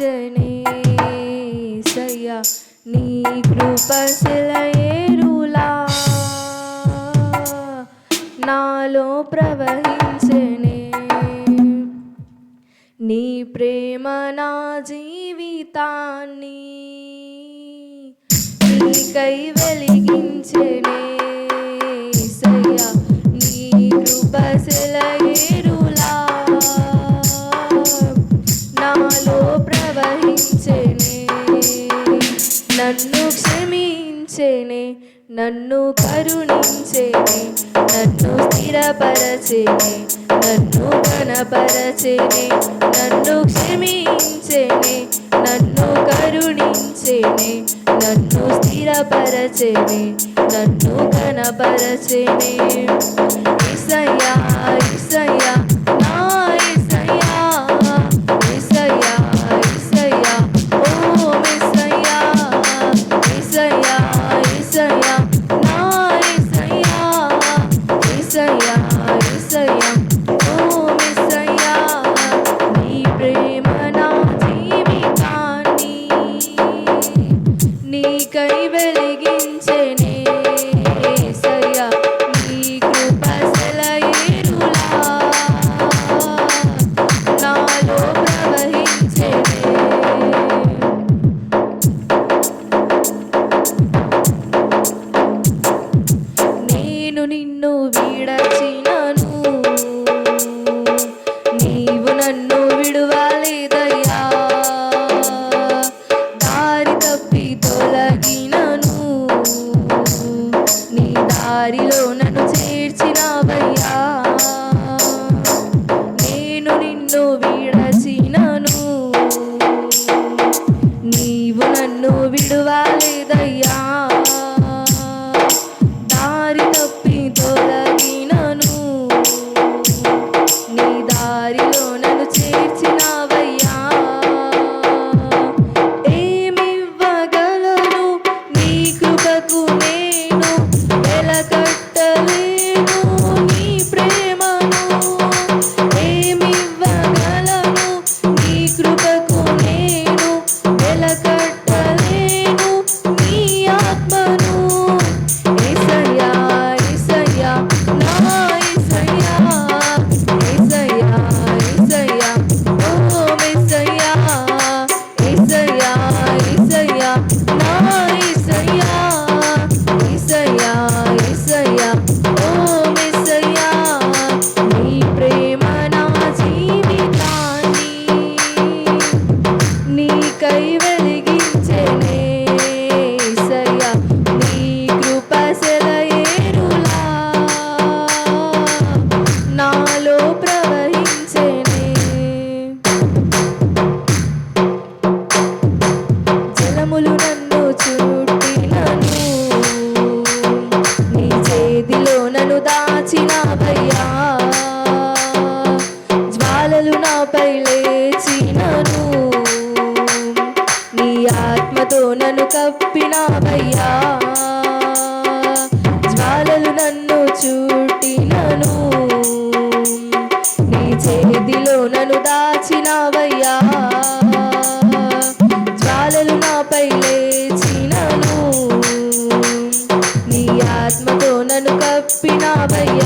ఆశనే సయ్యా నీ కృపశిలయేరులా నాలో ప్రవహించనే. నీ ప్రేమ నా జీవితాన్ని నీకై వెలిగించనే. సయ్యా నీ కృపశిలయ నన్ను కరుణించేది నన్ను స్థిరపరచేది నన్ను కనపరచేది నన్ను క్షమించేది నన్ను కరుణించేది నన్ను స్థిరపరచేది నన్ను కనపరచేది ఇసయ్యా ఇసయ్యా నేను నిన్ను విడచినను. నీవు నన్ను విడువలేదయ్యా. దారి తప్పి తొలగినను. నీ దారిలో నన్ను చేర్చినవయ్యా. నేను నిన్ను విడచినను. నీవు నన్ను విడువలేదయ్యా. பினாவையே